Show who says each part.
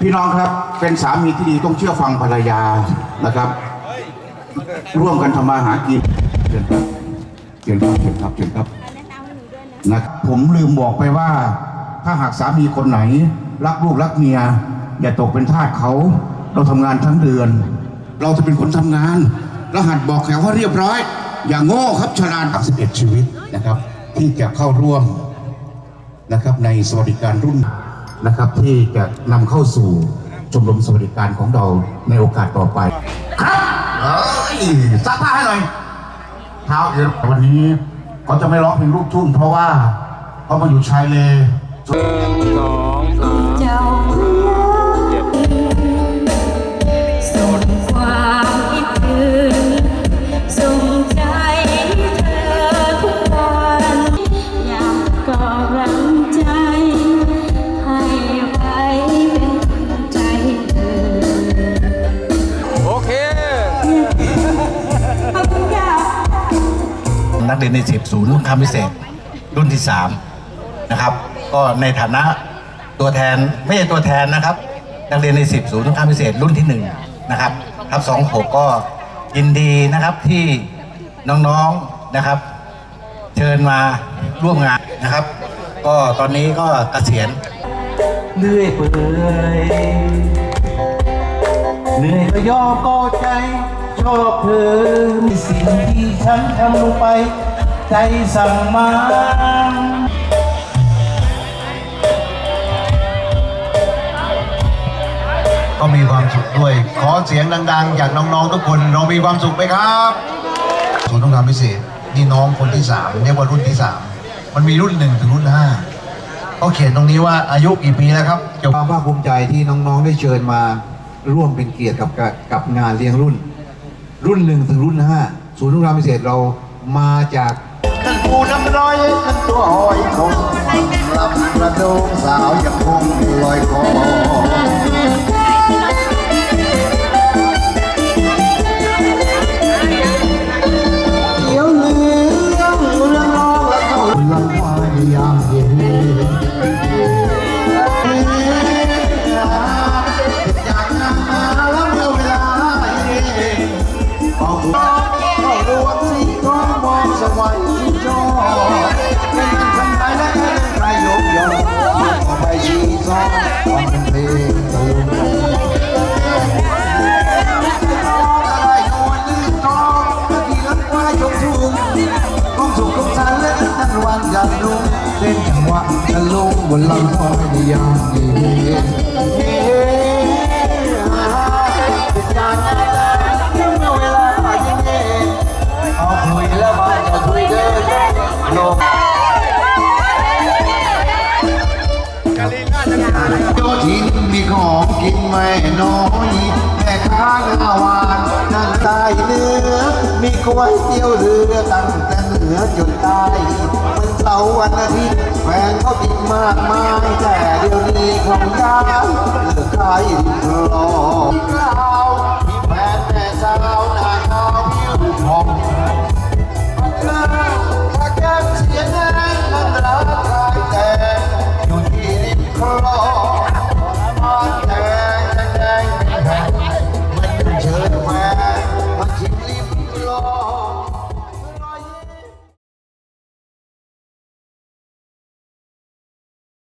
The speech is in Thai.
Speaker 1: พี่น้องครับเป็นสามีที่ดีต้องเชื่อฟังภรรยานะครับ ร่วมกันทำมาหากินเชิญครับเชิญครับเชิญครับเชิญครับนะผมลืมบอกไปว่า ถ้าหากสามีคนไหน รักลูกรักเมีย อย่าตกเป็นทาสเขา เราทำงานทั้งเดือน เราจะเป็นคนทำงานรหัสบอกแถวว่าเรียบร้อย อย่างโง่ครับฉลาด11ชีวิตนะครับ ที่จะเข้าร่วมนะครับในสวัสดิการรุ่น นะครับ ที่จะนำเข้าสู่ชมรมสวัสดิการของเราในโอกาสต่อไป ครับเอ้ยซักผ้าให้หน่อยเท้าเอียววันนี้เขาจะไม่ร้องเพลงลูกทุ่งเพราะว่าเขามาอยู่ชายเล
Speaker 2: สองสาม
Speaker 3: นักเรี
Speaker 4: ยนใน10ศูนย์รุ่นคำพิเศษรุ่นที่3นะครับ ก็ในฐานะตัวแทนไม่ใช่ตัวแทนนะครับ นักเรียนใน10ศูนย์รุ่นคำพิเศษรุ่นที่1นะครับทับ26ก็ยินดีนะครับที่น้องๆนะครับ เชิญมาร่วมงานนะครับ ก็ตอนนี้ก็เกษียณเลื่อยเปื่อยเหนื่อยก็ย่อก็ใจ อบเธอมีสิ่งที่ฉันทำลงไป ใจสั่งมา
Speaker 5: ก็มีความสุขด้วย ขอเสียงดัง ๆ จากน้องๆทุกคน เรามีความสุขไหมครับศูนย์ต้องการพิเศษ นี่น้องคนที่สามเรียกว่ารุ่นที่สามมันมีรุ่นหนึ่งถึงรุ่นห้าเขาเขียนตรงนี้ว่าอายุกี่ปีแล้วครับจบ
Speaker 6: ความภาคภูมิใจที่น้องๆได้เชิญมาร่วมเป็นเกียรติกับกับงานเลี้ยงรุ่น รุ่นหนึ่งถึงรุ่นห้าศูนย์ทุกรามพิเศษเรามาจาก
Speaker 5: ท่านผู้นำร้อยท่านตัวหอยคงลำกระโดงสาวยังคงลอยคอ มองสวรรค์จอเป็นคำใดและเป็นใครยกยองขอไปชี้ซ้อนฟังเป็นเพลงตะลุงอะไรนวลลื่นทองที่รักว่าชมชูความสุขของฉันและทั้งวันอยากดูเต้นจังหวะจะลงบนลำคอในยามดี อยแม่ค้างอาวานนั่งใต้เนื้อ มีก๋วยเตี๋ยวเรือตั้งแต่เหนือจนใต้วันเสาร์วันอาทิตย์แฟนเขาติดมากมายแต่เดี๋ยวนี้ของยาเลิกขายริมคลองกล่าว